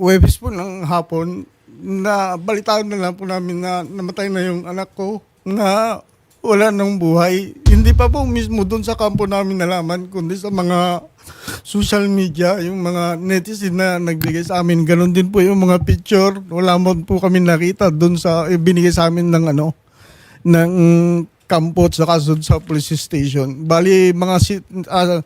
Webes po ng hapon, na balitaan na lang po namin na namatay na yung anak ko na wala nang buhay. Hindi pa po mismo doon sa kampo namin nalaman, kundi sa mga social media, yung mga netizen na nagbigay sa amin. Ganon din po yung mga picture. Wala mo po kami nakita doon sa eh, binigay sa amin ng ano, ng kampo at saka sa police station. Bali, mga si, ah,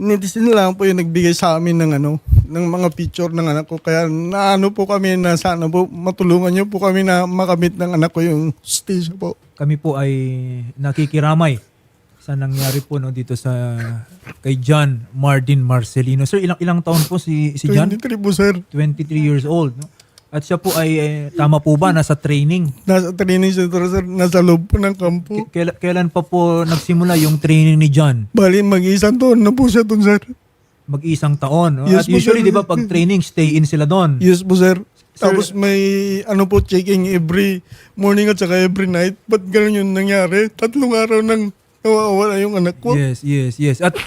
netizen lang po yung nagbigay sa amin ng ano, ng mga picture ng anak ko. Kaya naano po kami na sana po matulungan niyo po kami na makamit ng anak ko yung station po. Kami po ay nakikiramay sa nangyari po no dito sa kay John Mardin Marcelino. Sir, ilang ilang taon po si si John? 23 po sir. 23 years old, no? At siya po ay eh, tama po ba nasa training? Nasa training center sir, nasa loob po ng kampo. K- Kailan, kailan pa po nagsimula yung training ni John? Bali, mag-isang taon na po siya doon sir. Mag-isang taon. No? Yes At po, usually, sir. di ba, pag training, stay in sila doon. Yes po sir. Tapos may ano po checking every morning at saka every night. Ba't ganun yung nangyari? Tatlong araw nang nawawala yung anak ko. Yes, yes, yes. At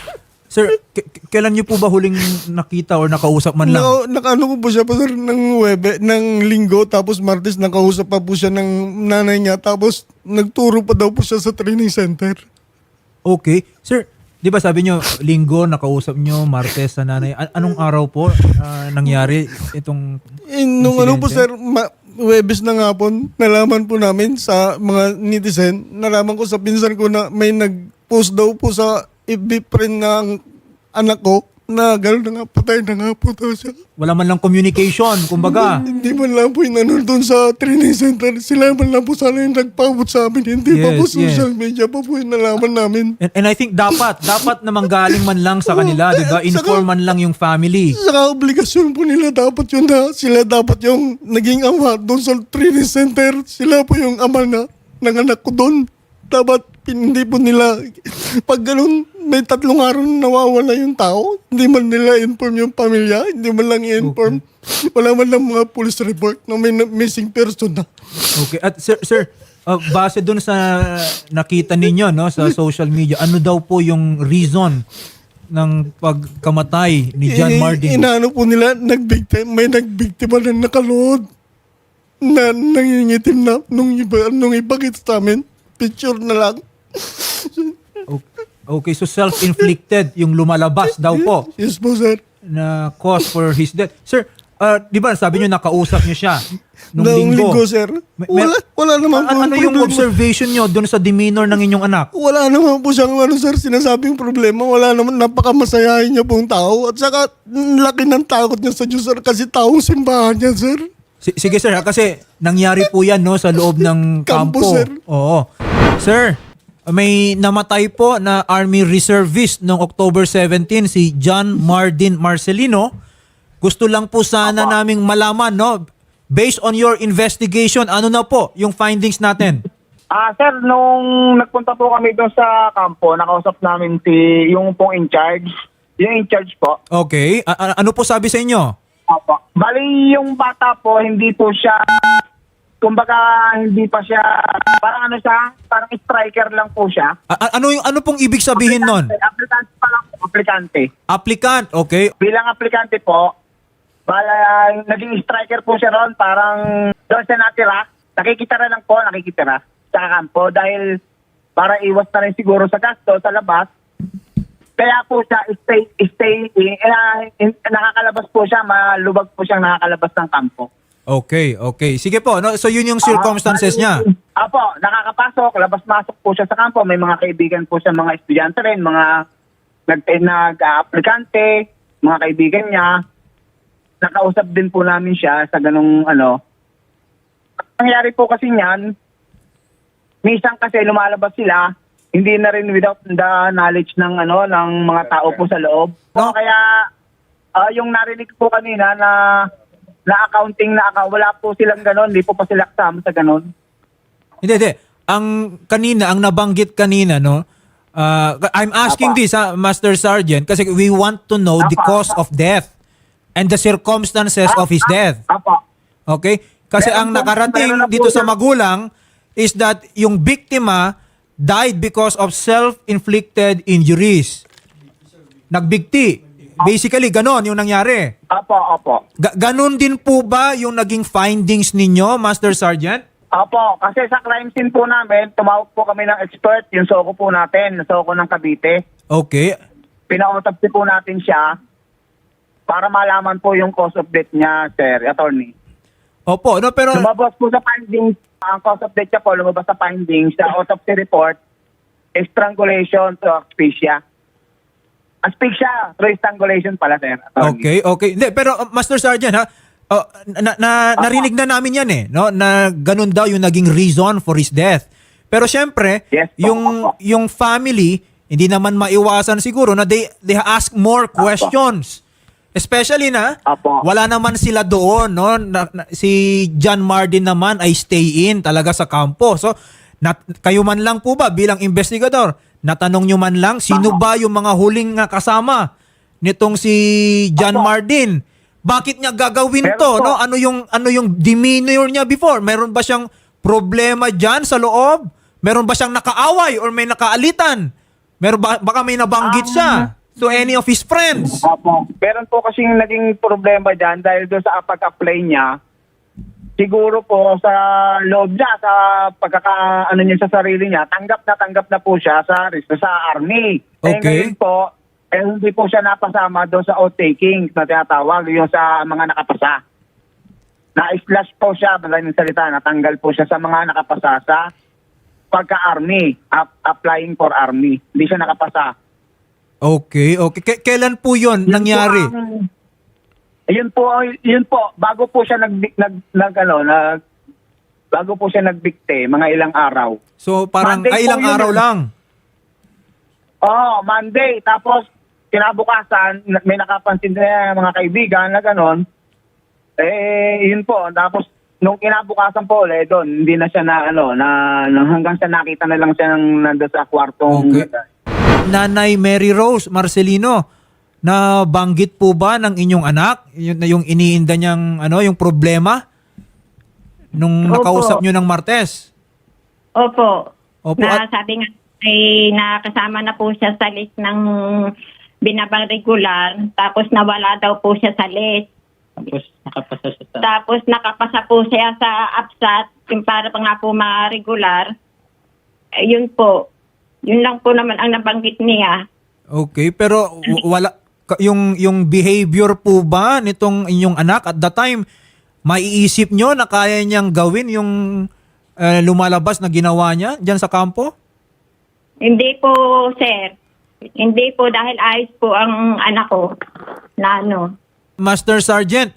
sir, k- k- kailan niyo po ba huling nakita or nakausap man lang? Naka, nakaano ko po siya pa sir ng webe, ng linggo, tapos martes nakausap pa po siya ng nanay niya, tapos nagturo pa daw po siya sa training center. Okay. Sir, di ba sabi nyo, linggo, nakausap nyo, martes sa nanay. An- anong araw po ah, nangyari itong... Eh, nung ano po sir, Insidente? ma- Webes na nga po, nalaman po namin sa mga netizen, nalaman ko sa pinsan ko na may nag-post daw po sa FB friend ng anak ko na gano'n na nga, patay na nga po daw siya. Wala man lang communication, kumbaga. Hindi man lang po yung nanonood doon sa training center. Sila man lang po sana yung nagpabot sa amin. Hindi pa po Yes, yes. social media pa po yung nalaman namin. And, and I think dapat, dapat na manggaling man lang sa kanila, di ba? Inform man lang yung family. Saka obligasyon po nila dapat yun na sila dapat yung naging ama doon sa training center. Sila po yung ama na ng anak ko doon. Dapat hindi po nila, pag ganun, may tatlong araw na nawawala yung tao, hindi man nila inform yung pamilya, hindi man lang i-inform. Wala man lang mga police report na may missing person na. Okay. At sir, sir uh, base dun sa nakita ninyo no sa social media, ano daw po yung reason ng pagkamatay ni John Eh, Mardin? Inaano po nila, nagbiktima, may nagbiktima na nakalood na nangingitim na nung iba, nung ipakita sa amin. Picture na lang. Okay. Okay, so self-inflicted yung lumalabas daw po Yes po, sir. na cause for his death. Sir, uh, di ba sabi nyo nakausap nyo siya nung Noong linggo? linggo, sir. May- Wala, wala naman po ano yung problema. observation nyo doon sa demeanor ng inyong anak? Wala naman po siyang ano, sir, sinasabing problema. Wala naman, napakamasayahin niya pong tao. At saka, mm, laki ng takot niya sa Diyos, sir, kasi taong simbahan niya, sir. Si- sige sir, ha, kasi nangyari po yan no, sa loob ng Kampo, kampo. sir. Oo. Sir, may namatay po na Army Reservist noong October 17, si John Mardin Marcelino. Gusto lang po sana naming malaman, no? Based on your investigation, ano na po yung findings natin? Ah, sir, nung nagpunta po kami doon sa kampo, nakausap namin si yung pong in charge, yung in charge po. Okay. A- a- ano po sabi sa inyo? Opo. Bali, yung bata po, hindi po siya, kumbaga, hindi pa siya, parang ano siya, parang striker lang po siya. A- a- ano yung ano pong ibig sabihin nun? Aplikante, aplikante pa lang po, aplikante. Applicant, okay. Bilang aplikante po, bala, naging striker po siya ron, parang doon siya natira. Nakikitira lang po, nakikitira sa kampo dahil para iwas na rin siguro sa gasto sa labas. Kaya po siya stay, stay, eh, eh, nakakalabas po siya, malubag po siyang nakakalabas ng kampo. Okay, okay. Sige po, no? So yun yung circumstances niya. Apo, nakakapasok, labas-masok po siya sa kampo. May mga kaibigan po siya, mga estudyante rin, mga nag- eh, nag-aplikante, mga kaibigan niya. Nakausap din po namin siya sa ganong ano. Ang nangyari po kasi niyan, minsan kasi lumalabas sila, hindi na rin without the knowledge ng ano ng mga tao po sa loob. So, No. kaya ah, yung narinig po kanina na na accounting na account, wala po silang ganon, hindi po pa sila kasama sa ganon. Hindi, hindi. Ang kanina, ang nabanggit kanina, no? Uh, I'm asking Apa. this, ha, Master Sergeant, kasi we want to know the Apa, cause of death and the circumstances of his death. Apo. Okay? Kasi Meron ang nakarating po dito sa magulang is that yung biktima died because of self-inflicted injuries. Nagbigti. basically ganon yung nangyari. Opo, opo. Ga- ganon din po ba yung naging findings ninyo, Master Sergeant? Opo, kasi sa crime scene po namin, tumawag po kami ng expert, yung soko po natin, soko ng Cavite. Okay. Pina-autopsy po natin siya para malaman po yung cause of death niya, sir, attorney. Opo, no pero Lumabas po sa findings, ang cause of death niya po, lumabas sa findings, sa autopsy report, strangulation to asphyxia. Asphyxia, through strangulation pala, sir. Okay, okay. Hindi, pero uh, Master Sergeant ha, uh, na, na, narinig na namin yan eh, no? Na ganun daw yung naging reason for his death. Pero syempre, Yes, po, yung yung family hindi naman maiwasan siguro na they they ask more questions. Especially na Apo. wala naman sila doon, no? Na, na- si John Martin naman ay stay in talaga sa kampo. So, nat, kayo man lang po ba bilang investigador, natanong nyo man lang sino ba yung mga huling nga kasama nitong si John Apo. Martin? Bakit niya gagawin Meron to, po. no? Ano yung ano yung demeanor niya before? Meron ba siyang problema diyan sa loob? Meron ba siyang nakaaway or may nakaalitan? Meron ba baka may nabanggit siya to any of his friends? Opo. Meron po kasing naging problema dyan dahil doon sa pag-apply niya, siguro po sa loob niya, sa pagkaka, ano niya sa sarili niya, tanggap na tanggap na po siya sa, sa army. Eh Okay. ngayon po, eh hindi po siya napasama doon sa oath-taking na tinatawag, yung sa mga nakapasa. Na-slash po siya, madaling salita, natanggal po siya sa mga nakapasa sa pagka-army, ap- applying for army. Hindi siya nakapasa. Okay, okay. K- kailan po 'yon nangyari? Po ang- Yun po, yun po, bago po siya nag, nag, nag ano, nag, bago po siya nagbikte, mga ilang araw. So parang Monday ay po ilang yun araw eh. lang. Oh, Monday, tapos kinabukasan, na- may nakapansin na mga kaibigan na ganon. Eh, yun po, tapos nung kinabukasan po ulit doon, hindi na siya na ano, na, na hanggang sa nakita na lang siya ng nando sa kwartong Okay. Nanay Mary Rose Marcelino, na banggit po ba ng inyong anak yung, yung iniinda niyang ano, yung problema nung Opo. nakausap niyo ng Martes? Opo. Opo, Na at- sabi nga ay nakasama na po siya sa list ng binabang regular. Tapos nawala daw po siya sa list. Tapos nakapasa siya sa... Tapos nakapasa po siya sa APSAT, yung para pa nga po ma-regular. Eh, yun po. Yun lang po naman ang nabanggit niya. Okay, pero w- wala ka- yung yung behavior po ba nitong inyong anak at the time maiisip nyo na kaya niyang gawin yung eh, lumalabas na ginawa niya diyan sa kampo? Hindi po, sir. Hindi po dahil ayos po ang anak ko na ano. Master Sergeant,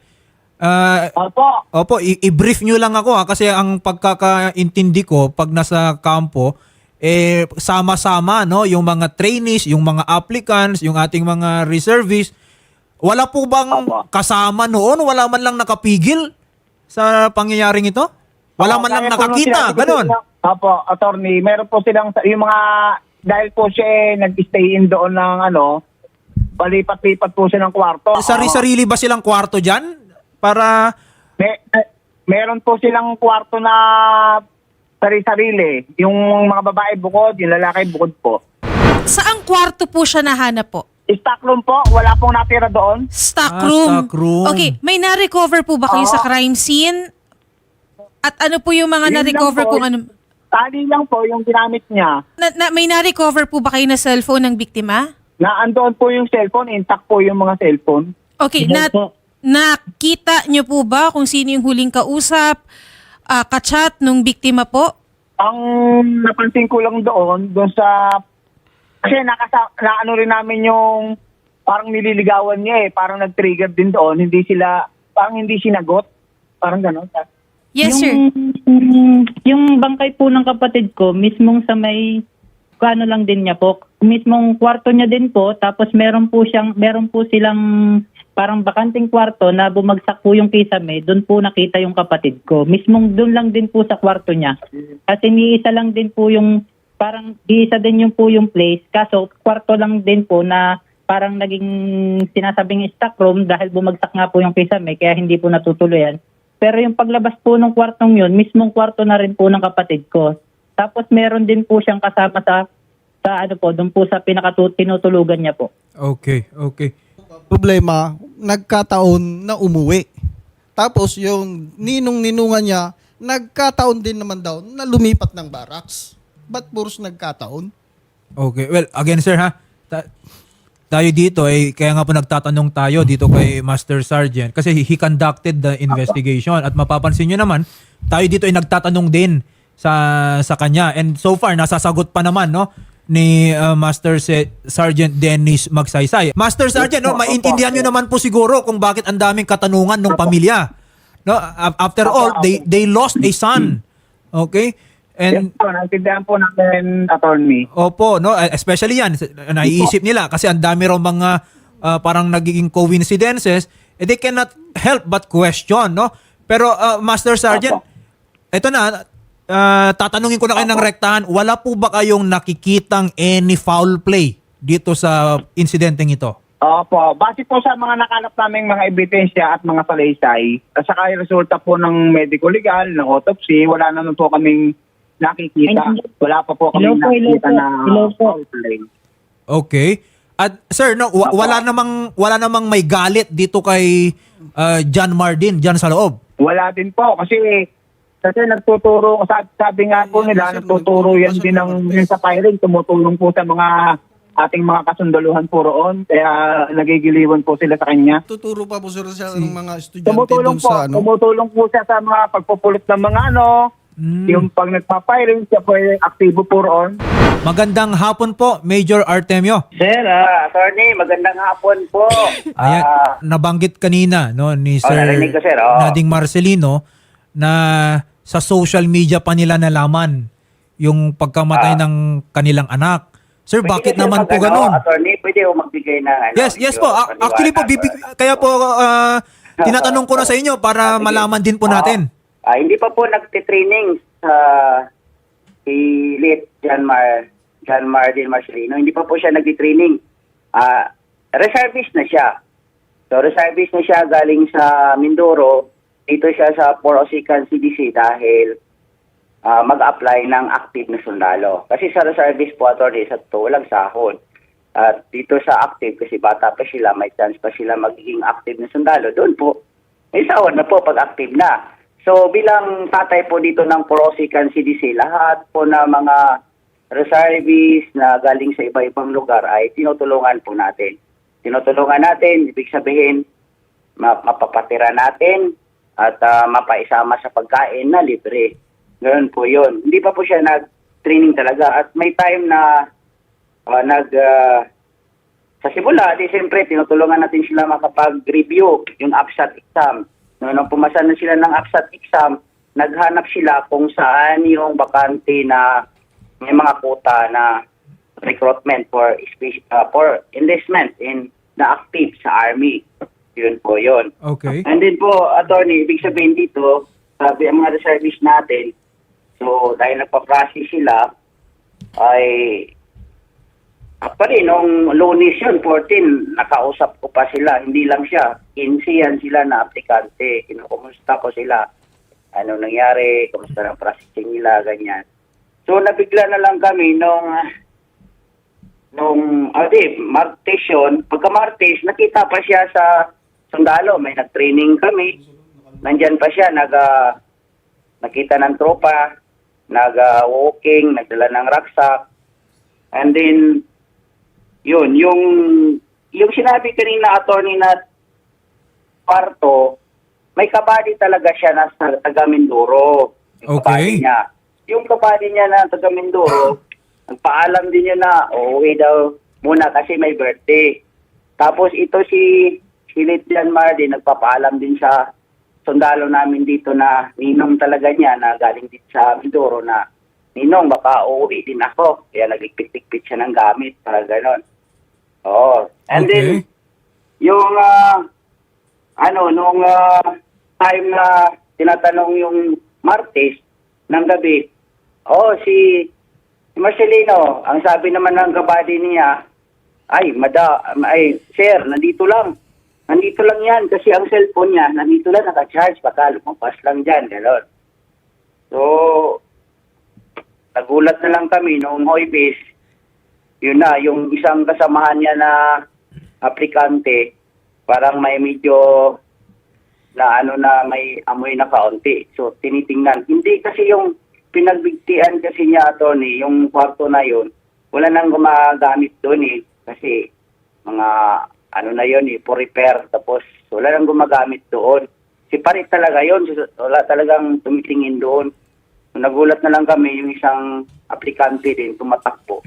ah, Opo, Opo, i- i-brief nyo lang ako ha kasi ang pagkakaintindi ko pag nasa kampo eh sama-sama no yung mga trainees, yung mga applicants, yung ating mga reservists. Wala po bang Opo. kasama noon? Wala man lang nakapigil sa pangyayaring ito? Wala Oo, man lang nakakita, inyo, Opo, attorney, meron po silang, yung mga, dahil po siya eh, nag-stay in doon ng ano, palipat-lipat po siya ng kwarto. Sari-sarili ba silang kwarto dyan? Para, May, eh, meron po silang kwarto na sari-sarili. Yung mga babae bukod, yung lalaki bukod po. Saang kwarto po siya nahanap po? Stock room po, wala pong natira doon. Stock Ah, room. stock room. Okay, may na-recover po ba kayo Oo. sa crime scene? At ano po yung mga Yun na-recover po. kung ano? Tali lang po yung ginamit niya. Na, na- may na-recover po ba kayo na cellphone ng biktima? Na andoon po yung cellphone, intact po yung mga cellphone. Okay, na, po? nakita nyo po ba kung sino yung huling kausap, ah, kachat nung biktima po? Ang napansin ko lang doon, doon sa... Kasi nakasa, na ano rin namin yung parang nililigawan niya eh. Parang nag-trigger din doon. Hindi sila, parang hindi sinagot. Parang gano'n. Yes, sir. yung, yung bangkay po ng kapatid ko, mismong sa may kano lang din niya po. Mismong kwarto niya din po, tapos meron po siyang meron po silang parang bakanting kwarto na bumagsak po yung kisame, doon po nakita yung kapatid ko. Mismong doon lang din po sa kwarto niya. Kasi niisa lang din po yung parang iisa din yung po yung place. Kaso kwarto lang din po na parang naging sinasabing stock room dahil bumagsak nga po yung kisame kaya hindi po natutuloyan. Pero yung paglabas po ng kwartong yun, mismong kwarto na rin po ng kapatid ko. Tapos meron din po siyang kasama sa sa ano po, doon po sa pinakatinutulugan niya po. okay, okay. Problema, nagkataon na umuwi. Tapos yung ninong-ninungan niya, nagkataon din naman daw na lumipat ng barracks. Ba't puros nagkataon? Okay. Well, again sir ha, ta- tayo dito eh kaya nga po nagtatanong tayo dito kay Master Sergeant kasi he conducted the investigation at mapapansin nyo naman tayo dito ay nagtatanong din sa sa kanya and so far nasasagot pa naman no ni uh, Master Se- Sergeant Dennis Magsaysay. Master Sergeant, no, maintindihan nyo naman po siguro kung bakit ang daming katanungan ng pamilya. No, after all, they they lost a son. Okay? And yes po, naintindihan po natin, attorney. Opo, no, eh, especially yan, naiisip nila kasi ang dami raw mga ah, parang nagiging coincidences, eh, they cannot help but question, no? Pero ah, Master Sergeant, eto na, ah, tatanungin ko na kayo ng rektahan, wala po ba kayong nakikitang any foul play dito sa insidenteng ito? Opo, base po sa mga nakalap naming mga ebidensya at mga salaysay, at saka yung resulta po ng medical legal, ng autopsy, wala naman po kaming nakikita. Wala pa po Hello kaming po, hello nakikita na hello po. foul play. Okay. At sir, no, wa- wala namang wala namang may galit dito kay ah, John Mardin diyan sa loob. Wala din po kasi kasi nagtuturo sabi, sabi nga po nila nagtuturo yan din ng yung sa firing tumutulong po sa mga ating mga kasunduluhan po roon kaya nagigiliwan po sila sa kanya. Tuturo pa po sir siya ng mga estudyante Tumutulong dun po, sa ano. tumutulong po siya sa mga pagpupulot ng mga ano, Mm. yung pag nagpa-firing siya po ay aktibo po roon. Magandang hapon po, Major Artemio. Sir, ah, attorney, magandang hapon po. Ayan, Ah, nabanggit kanina no ni Oh, Sir narinig ko, sir, oo. Nading Marcelino na sa social media pa nila nalaman yung pagkamatay Ah. ng kanilang anak. Sir, pwede bakit naman po ganun? Attorney, pwede ko magbigay ng ano, Yes, yes po. A- Actually po, bibig, kaya po ah, tinatanong ko na sa inyo para Ah, malaman din po natin. Ah, hindi pa po nagtitraining sa si late John Mar John Mardin Marcelino. Hindi pa po siya nagtitraining. Ah, reservist na siya. So reservist na siya galing sa Mindoro. Dito siya sa Porosican CDC dahil ah, mag-apply ng active na sundalo. Kasi sa reservist po, attorney, sa to, walang sahod. At dito sa active, kasi bata pa sila, may chance pa sila magiging active na sundalo. Doon po, may sahod na po pag active na. So bilang tatay po dito ng Porosican CDC, lahat po na mga reservists na galing sa iba-ibang lugar ay tinutulungan po natin. Tinutulungan natin, ibig sabihin, ma- mapapatira natin at ah, mapaisama sa pagkain na libre. Ganun po yun. Hindi pa po siya nag-training talaga at may time na ah, nag... ah, sa simula, di siyempre, tinutulungan natin sila makapag-review yung APSAT exam. No, nung pumasa na sila ng APSAT exam, naghanap sila kung saan yung bakante na may mga kuta na recruitment for uh, for enlistment in the active sa army. Yun po yun. Okay. And then po, attorney, ibig sabihin dito, sabi ang mga reservists natin, so dahil nagpa-process sila, ay Actually, nung lunes yun, 14, nakausap ko pa sila. Hindi lang siya. 15 yan sila na aplikante. Kinukumusta ko sila. Ano nangyari, kumusta ang processing nila, ganyan. So, nabigla na lang kami nung, ah, nung, adi, Martes yun. Pagka Martes, nakita pa siya sa sundalo. May nag-training kami. Nandyan pa siya, nag, ah, nakita ng tropa, nag-walking, nagdala ng rucksack. And then, yun, yung, yung sinabi kanina, attorney na kwarto, may kabady talaga siya na sa taga Mindoro. Yung Okay. niya. Yung kabady niya na taga Mindoro, nagpaalam din niya na, uuwi daw muna kasi may birthday. Tapos ito si, si Litjan Mardi, nagpapaalam din sa sundalo namin dito na ninong talaga niya na galing din sa Mindoro na ninong baka uuwi din ako. Kaya naglikpit-likpit siya ng gamit para ganon. Oo. And then, Okay. yung ah, ano, nung ah, time na tinatanong yung Martes ng gabi, oh, si, si Marcelino, ang sabi naman ng kabady niya, ay, mada, ay, sir, nandito lang. Nandito lang yan kasi ang cellphone niya, nandito lang naka-charge, baka lumabas lang dyan, gano'n. So, nagulat na lang kami noong Hoybis, yun na, yung isang kasamahan niya na aplikante, parang may medyo na ano na may amoy na kaunti. So tinitingnan. Hindi kasi yung pinagbigtian kasi niya attorney, yung kwarto na yun, wala nang gumagamit doon eh. Kasi mga ano na yun eh, for repair. Tapos wala nang gumagamit doon. Si Parit talaga yun. Wala talagang tumitingin doon. Nagulat na lang kami yung isang aplikante din tumatakbo.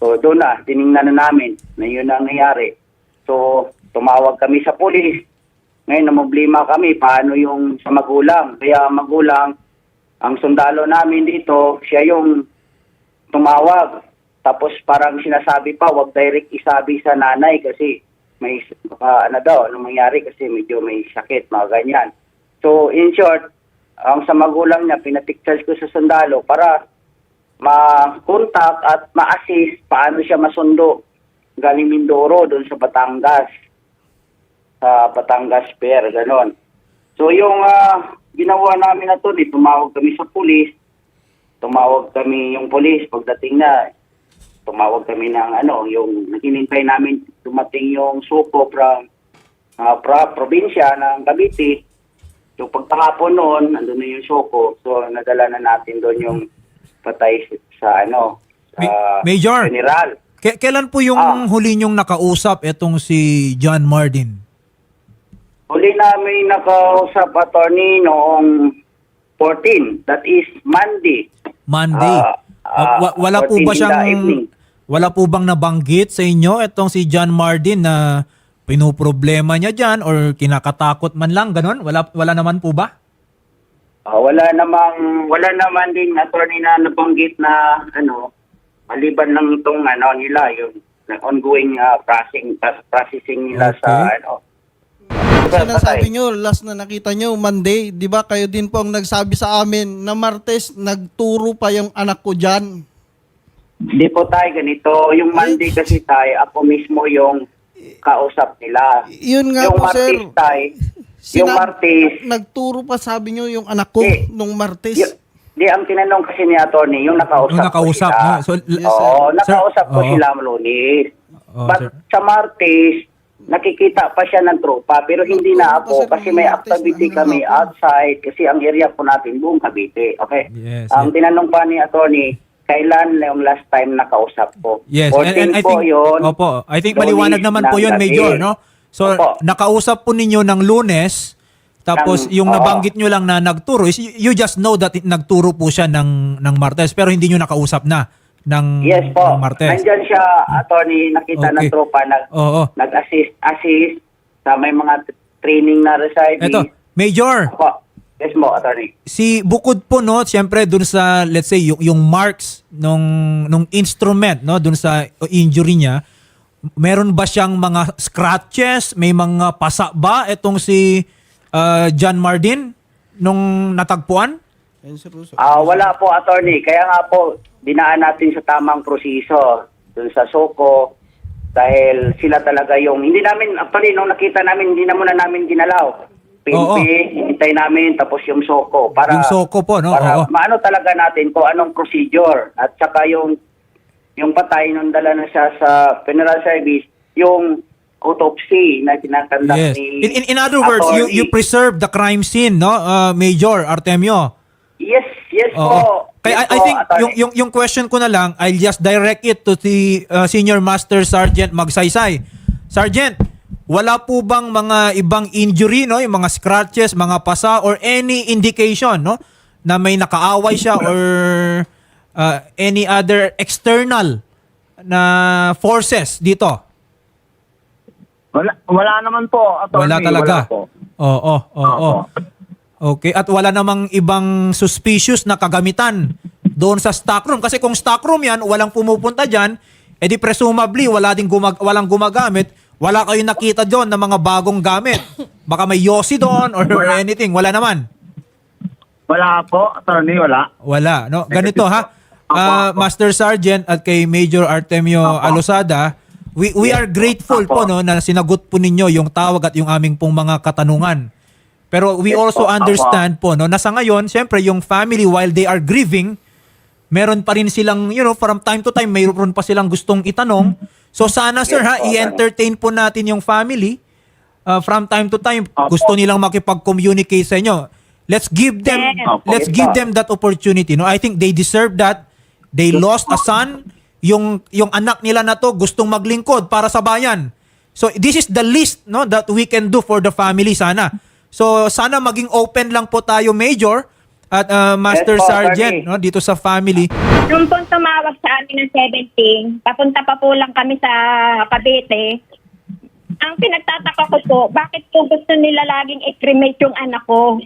So doon na, tiningnan na namin na yun ang nangyari. So tumawag kami sa pulis. Ngayon namumblima kami paano yung sa magulang. Kaya magulang, ang sundalo namin dito, siya yung tumawag. Tapos parang sinasabi pa, wag direct isabi sa nanay kasi may baka ano daw, ano mangyari kasi medyo may sakit, mga ganyan. So in short, ang sa magulang niya, pinapictures ko sa sundalo para ma-contact at ma-assist paano siya masundo galing Mindoro doon sa Batangas. Sa Batangas Pier, ganon. So yung ah, ginawa namin na to, di, tumawag kami sa pulis, tumawag kami yung pulis pagdating na, tumawag kami ng ano, yung naginintay namin dumating yung suko from ah, pra, probinsya ng Cavite. So pagkahapon noon, nandun na yung suko. So nadala na natin doon yung patay sa ano, sa Ma- Major. general. K- kailan po yung Ah. huli niyong nakausap itong si John Mardin? Huli namin nakausap attorney noong 14. That is Monday. Monday. Ah, Ah, wa- wala po 14 ba in the siyang evening. Wala po bang nabanggit sa inyo itong si John Mardin na pinoproblema niya diyan or kinakatakot man lang ganon? Wala wala naman po ba? Ah, wala namang wala naman din attorney na nabanggit na ano maliban lang itong ano nila yung ongoing ah, processing processing nila sa Okay. ano Sinasabi nyo, last na nakita nyo, Monday, di ba kayo din po ang nagsabi sa amin na Martes, nagturo pa yung anak ko dyan. Hindi po tayo ganito. Yung Monday kasi tayo, ako mismo yung kausap nila. Yun nga yung po, sir. Martes tayo, yung Sina- Martes, Nagturo pa sabi nyo yung anak ko Eh, nung Martes. y- di, ang tinanong kasi ni attorney, yung nakausap, Yung nakausap, ko sila. no? So, Yes, sir. Oo, nakausap Sir, ko sila lunes. Oo, But sir. sa Martes, nakikita pa siya ng tropa pero hindi na ako sir, kasi may Martes activity na ano kami outside kasi ang area po natin buong Cavite. Okay? Yes, ang yes. tinanong pa ni attorney, kailan yung last time nakausap ko? Yes, and, and 14 I think yun. Opo, I think maliwanag naman po ng gabi. Major, no? So Opo. nakausap po ninyo ng Lunes tapos Ng- yung nabanggit nyo lang na nagturo is you, you just know that nagturo po siya ng ng Martes pero hindi nyo nakausap na ng, Yes po. ng Martes. Nandyan siya, attorney, nakita ng Okay. tropa, nag, Oo. nag-assist, assist sa may mga training na reservist. Eto, Major, Opo. Yes mo, attorney. si bukod po no, siyempre dun sa let's say yung, yung marks nung nung instrument no, dun sa injury niya, meron ba siyang mga scratches, may mga pasa ba etong si uh, John Mardin nung natagpuan? Ah, wala po, attorney. Kaya nga po, dinaan natin sa tamang proseso dun sa Soko dahil sila talaga yung, hindi namin, actually, nung nakita namin, hindi na muna namin ginalaw. Oo. PNP, hinintay namin, tapos yung Soko. Para, Yung Soko po, no? Para Oo. maano talaga natin kung anong procedure. At saka yung, yung patay nung dala na siya sa funeral service, yung autopsy na kinakandak Yes. ni In, in, in other words, you you attorney. preserve the crime scene, no? Uh, Major Artemio. Yes, yes Oo. po. Kaya I, Yes I po, think attorney. yung, yung yung question ko na lang, I'll just direct it to the uh, Senior Master Sergeant Magsaysay. Sergeant, wala po bang mga ibang injury, no? Yung mga scratches, mga pasa or any indication, no? Na may nakaaway siya or uh, any other external na forces dito? Wala, wala naman po, attorney. Wala talaga. Wala po. Oo, oo. Okay, at wala namang ibang suspicious na kagamitan doon sa stockroom kasi kung stockroom 'yan, walang pumupunta diyan, edi presumably wala ding gumag walang gumagamit, wala kayong nakita doon ng mga bagong gamit. Baka may yosi doon or, or anything, wala naman. Wala po, attorney, wala. Wala, no? Ganito ha. Ah, Master Sergeant at kay Major Artemio Alosada, we we are grateful po no na sinagot po ninyo yung tawag at yung aming pong mga katanungan. Pero we also understand po no na sa ngayon, syempre yung family while they are grieving, meron pa rin silang, you know, from time to time mayroon pa silang gustong itanong. So sana sir Yes ha, i-entertain po natin yung family uh, from time to time Opo. gusto nilang makipag-communicate sa inyo. Let's give them Yes. Opo. let's give them that opportunity. No, I think they deserve that. They lost a son. Yung yung anak nila na to gustong maglingkod para sa bayan. So this is the least no that we can do for the family sana. So sana maging open lang po tayo Major at uh, Master Yes po, Sergeant attorney. no dito sa family. Nung po tumawag sa amin ng 17, papunta pa po lang kami sa Cavite. Ang pinagtataka ko po, bakit po gusto nila laging i-cremate yung anak ko?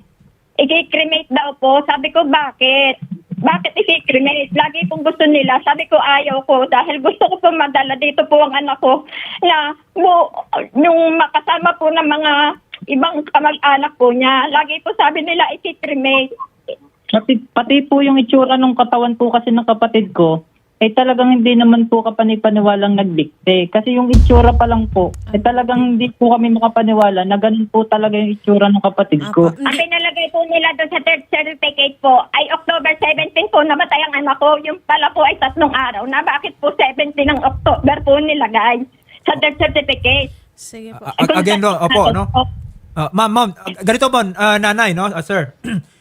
I-cremate daw po. Sabi ko, bakit? Bakit i-cremate? Lagi pong gusto nila. Sabi ko, ayaw ko dahil gusto ko po madala dito po ang anak ko na mo, yung makasama po ng mga ibang kamag-anak po niya. Lagi po sabi nila, i-cremate. Pati, pati po yung itsura ng katawan po kasi ng kapatid ko, eh talagang hindi naman po kapanipaniwalang nagdikte. Kasi yung itsura pa lang po, eh talagang hindi po kami makapaniwala na ganun po talaga yung itsura ng kapatid ko. Ang pinalagay po nila doon sa third certificate po ay October 17 po namatay ang anak ko. Yung pala po ay tatlong araw na bakit po 17 ng October po nilagay sa third certificate. Sige po. A- a- again no, opo no. Uh, ma'am, ma'am, ganito po, uh, nanay, no, uh, sir.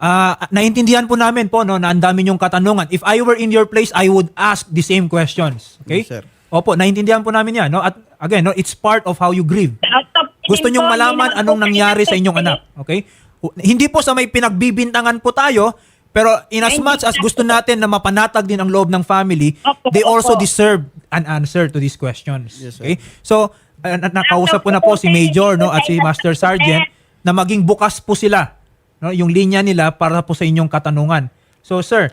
Ah, naintindihan po namin po no na ang dami yung katanungan. If I were in your place, I would ask the same questions. Okay? Yes, sir. Opo, naintindihan po namin 'yan, no? At again, no, it's part of how you grieve. Gusto nyong malaman anong nangyari sa inyong anak, okay? Hindi po sa may pinagbibintangan po tayo, pero in as much as gusto natin na mapanatag din ang loob ng family, they also deserve an answer to these questions. Okay? So, uh, na- nakausap ko na po si Major no at si Master Sergeant na maging bukas po sila no yung linya nila para po sa inyong katanungan. So, sir,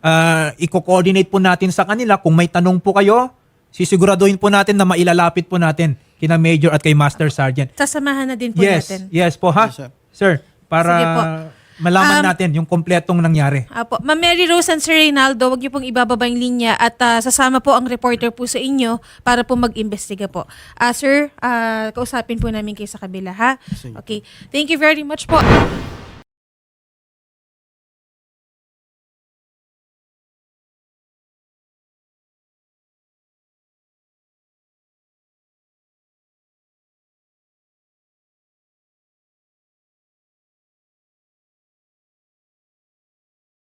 uh, i-coordinate po natin sa kanila kung may tanong po kayo, sisiguraduhin po natin na mailalapit po natin kina Major at kay Master Sergeant. Sasamahan na din po Yes, natin. yes po ha. Yes, sir. sir, para Sige po. malaman Um, natin yung kompletong nangyari. Apo. Ma'am Mary Rose and Sir Reynaldo, wag niyo pong ibababa yung linya at ah, sasama po ang reporter po sa inyo para po mag-imbestiga po. Ah, sir, ah, kausapin po namin kayo sa kabila, ha? Okay. Thank you very much po.